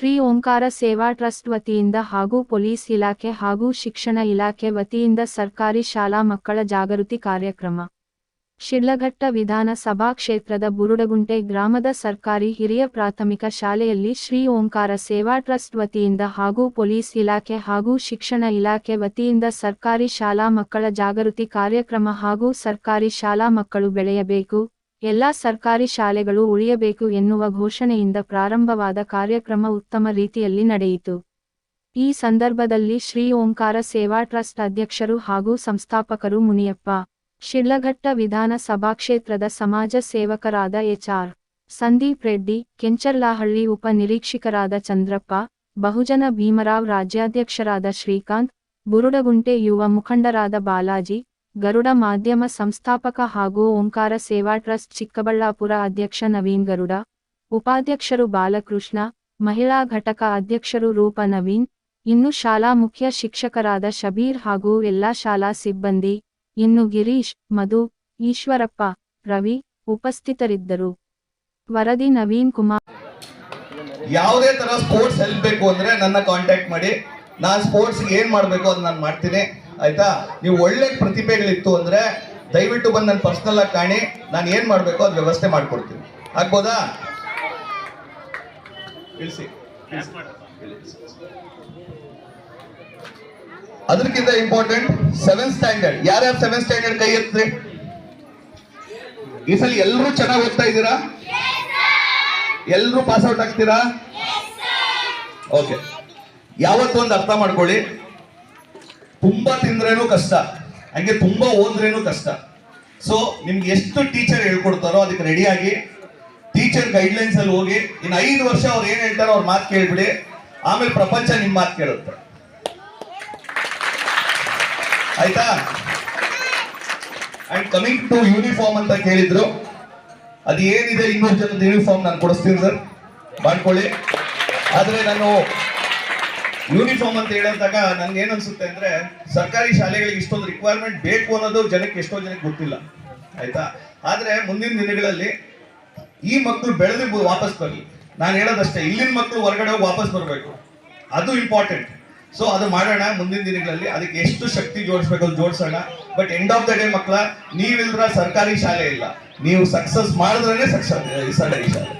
ಶ್ರೀ ಓಂಕಾರ ಸೇವಾ ಟ್ರಸ್ಟ್ ವತಿಯಿಂದ ಹಾಗೂ ಪೊಲೀಸ್ ಇಲಾಖೆ ಹಾಗೂ ಶಿಕ್ಷಣ ಇಲಾಖೆ ವತಿಯಿಂದ ಸರ್ಕಾರಿ ಶಾಲಾ ಮಕ್ಕಳ ಜಾಗೃತಿ ಕಾರ್ಯಕ್ರಮ. ಶಿಡ್ಲಘಟ್ಟ ವಿಧಾನಸಭಾ ಕ್ಷೇತ್ರದ ಬುರುಡಗುಂಟೆ ಗ್ರಾಮದ ಸರ್ಕಾರಿ ಹಿರಿಯ ಪ್ರಾಥಮಿಕ ಶಾಲೆಯಲ್ಲಿ ಶ್ರೀ ಓಂಕಾರ ಸೇವಾ ಟ್ರಸ್ಟ್ ವತಿಯಿಂದ ಹಾಗೂ ಪೊಲೀಸ್ ಇಲಾಖೆ ಹಾಗೂ ಶಿಕ್ಷಣ ಇಲಾಖೆ ವತಿಯಿಂದ ಸರ್ಕಾರಿ ಶಾಲಾ ಮಕ್ಕಳ ಜಾಗೃತಿ ಕಾರ್ಯಕ್ರಮ ಹಾಗೂ ಸರ್ಕಾರಿ ಶಾಲಾ ಮಕ್ಕಳು ಬೆಳೆಯಬೇಕು. ಎಲ್ಲ ಸರ್ಕಾರಿ ಶಾಲೆಗಳು ಉಳಿಯಬೇಕು ಎನ್ನುವ ಘೋಷಣೆಯಿಂದ ಪ್ರಾರಂಭವಾದ ಕಾರ್ಯಕ್ರಮ ಉತ್ತಮ ರೀತಿಯಲ್ಲಿ ನಡೆಯಿತು. ಈ ಸಂದರ್ಭದಲ್ಲಿ ಶ್ರೀ ಓಂಕಾರ ಸೇವಾ ಟ್ರಸ್ಟ್ ಅಧ್ಯಕ್ಷರು ಹಾಗೂ ಸಂಸ್ಥಾಪಕರು ಮುನಿಯಪ್ಪ, ಶಿಡ್ಲಘಟ್ಟ ವಿಧಾನಸಭಾ ಕ್ಷೇತ್ರದ ಸಮಾಜ ಸೇವಕರಾದ ಎಚ್ಆರ್ ಸಂದೀಪ್ ರೆಡ್ಡಿ, ಕೆಂಚರ್ಲಾಹಳ್ಳಿ ಉಪ ನಿರೀಕ್ಷಕರಾದ ಚಂದ್ರಪ್ಪ, ಬಹುಜನ ಭೀಮರಾವ್ ರಾಜ್ಯಾಧ್ಯಕ್ಷರಾದ ಶ್ರೀಕಾಂತ್, ಬುರುಡಗುಂಟೆ ಯುವ ಮುಖಂಡರಾದ ಬಾಲಾಜಿ ಗರುಡ ಮಾಧ್ಯಮ ಸಂಸ್ಥಾಪಕ ಹಾಗೂ ಓಂಕಾರ ಸೇವಾ ಟ್ರಸ್ಟ್ ಚಿಕ್ಕಬಳ್ಳಾಪುರ ಅಧ್ಯಕ್ಷ ನವೀನ್ ಗರುಡ, ಉಪಾಧ್ಯಕ್ಷರು ಬಾಲಕೃಷ್ಣ, ಮಹಿಳಾ ಘಟಕ ಅಧ್ಯಕ್ಷರು ರೂಪ ನವೀನ್, ಇನ್ನು ಶಾಲಾ ಮುಖ್ಯ ಶಿಕ್ಷಕರಾದ ಶಬೀರ್ ಹಾಗೂ ಎಲ್ಲಾ ಶಾಲಾ ಸಿಬ್ಬಂದಿ, ಇನ್ನು ಗಿರೀಶ್, ಮಧು, ಈಶ್ವರಪ್ಪ, ರವಿ ಉಪಸ್ಥಿತರಿದ್ದರು. ವರದಿ ನವೀನ್ ಕುಮಾರ್. ಯಾವುದೇ ತರ ಸ್ಪೋರ್ಟ್ಸ್ ಹೆಲ್ಪ್ ಬೇಕು ಅಂದ್ರೆ ನನ್ನ ಕಾಂಟ್ಯಾಕ್ಟ್ ಮಾಡಿ. ನಾನು ಸ್ಪೋರ್ಟ್ಸ್ ಏನ್ ಮಾಡಬೇಕು ಅದು ನಾನು ಮಾಡ್ತೀನಿ. ಆಯ್ತಾ? ನೀವು ಒಳ್ಳೆ ಪ್ರತಿಭೆಗಳಿತ್ತು ಅಂದ್ರೆ ದಯವಿಟ್ಟು ಬಂದು ನನ್ನ ಪರ್ಸನಲ್ ಆಗಿ ಕಾಣಿ. ನಾನು ಏನ್ ಮಾಡಬೇಕು ಅದು ವ್ಯವಸ್ಥೆ ಮಾಡ್ಕೊಡ್ತೀನಿ. ಆಗ್ಬೋದಾ? ಇಳಿಸಿ ಅದಕ್ಕಿಂತ ಇಂಪಾರ್ಟೆಂಟ್ ಸೆವೆಂತ್ ಸ್ಟ್ಯಾಂಡರ್ಡ್ ಯಾರ್ಯಾರು ಸೆವೆಂತ್ ಸ್ಟ್ಯಾಂಡರ್ಡ್ ಕೈ ಎತ್ತಿ? ಈ ಸಲ ಎಲ್ಲರೂ ಚೆನ್ನಾಗಿ ಓದ್ತಾ ಇದ್ದೀರಾ? ಎಲ್ಲರೂ ಪಾಸ್ ಔಟ್ ಆಗ್ತೀರಾ? ಓಕೆ ಯಾವತ್ತೊಂದು ಅರ್ಥ ಮಾಡ್ಕೊಳ್ಳಿ. ತುಂಬಾ ತಿಂದ್ರೇನು ಕಷ್ಟ. ಹಂಗೆ ತುಂಬಾ ಓದ್ರೇನು ಕಷ್ಟ. ಸೊ ನಿಮ್ಗೆ ಎಷ್ಟು ಟೀಚರ್ ಹೇಳ್ಕೊಡ್ತಾರೋ ಅದಕ್ಕೆ ರೆಡಿಯಾಗಿ ಟೀಚರ್ ಗೈಡ್ಲೈನ್ಸ್ ಅಲ್ಲಿ ಹೋಗಿ ಇನ್ನು ಐದು ವರ್ಷ ಅವ್ರು ಏನ್ ಹೇಳ್ತಾರೋ ಅವ್ರ ಮಾತು ಕೇಳ್ಬಿಡಿ. ಆಮೇಲೆ ಪ್ರಪಂಚ ನಿಮ್ ಮಾತು ಕೇಳುತ್ತೆ. ಆಯ್ತಾ? ಅಂಡ್ ಕಮಿಂಗ್ ಟು ಯೂನಿಫಾರ್ಮ್ ಅಂತ ಕೇಳಿದ್ರು. ಅದು ಏನಿದೆ ಇನ್ನೂರು ಜನದ ಯೂನಿಫಾರ್ಮ್ ನಾನು ಕೊಡಿಸ್ತೀನಿ ಸರ್ ಮಾಡ್ಕೊಳ್ಳಿ. ಆದ್ರೆ ನಾನು ಯೂನಿಫಾರ್ಮ್ ಅಂತ ಹೇಳಿದಾಗ ನನ್ಗೆ ಏನ್ ಅನ್ಸುತ್ತೆ ಅಂದ್ರೆ ಸರ್ಕಾರಿ ಶಾಲೆಗಳಿಗೆ ಇಷ್ಟೊಂದು ರಿಕ್ವೈರ್ಮೆಂಟ್ ಬೇಕು ಅನ್ನೋದು ಜನಕ್ಕೆ ಎಷ್ಟೋ ಜನಕ್ಕೆ ಗೊತ್ತಿಲ್ಲ. ಆಯ್ತಾ? ಆದ್ರೆ ಮುಂದಿನ ದಿನಗಳಲ್ಲಿ ಈ ಮಕ್ಕಳು ಬೆಳೆದು ವಾಪಸ್ ಬರಲಿ. ನಾನು ಹೇಳೋದಷ್ಟೇ, ಇಲ್ಲಿನ ಮಕ್ಕಳು ಹೊರಗಡೆ ಹೋಗಿ ವಾಪಸ್ ಬರಬೇಕು. ಅದು ಇಂಪಾರ್ಟೆಂಟ್ ಸೊ ಅದು ಮಾಡೋಣ ಮುಂದಿನ ದಿನಗಳಲ್ಲಿ. ಅದಕ್ಕೆ ಎಷ್ಟು ಶಕ್ತಿ ಜೋಡಿಸ್ಬೇಕು ಅದು ಜೋಡಿಸೋಣ. But end of the day ಮಕ್ಕಳ ನೀವಿಲ್ದ್ರ ಸರ್ಕಾರಿ ಶಾಲೆ ಇಲ್ಲ. ನೀವು ಸಕ್ಸಸ್ ಮಾಡಿದ್ರೇ ಸಕ್ಸಸ್ ಸರ್ಕಾರಿ ಶಾಲೆ.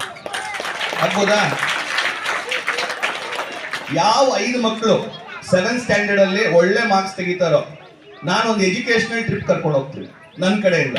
ಆಗ್ಬೋದಾ? ಯಾವ ಐದು ಮಕ್ಕಳು ಸೆವೆಂತ್ ಸ್ಟ್ಯಾಂಡರ್ಡ್ ಅಲ್ಲಿ ಒಳ್ಳೆ ಮಾರ್ಕ್ಸ್ ತೆಗಿತಾರೋ ನಾನು ಒಂದು ಎಜುಕೇಶನಲ್ ಟ್ರಿಪ್ ಕರ್ಕೊಂಡು ಹೋಗ್ತೀನಿ ನನ್ನ ಕಡೆಯಿಂದ.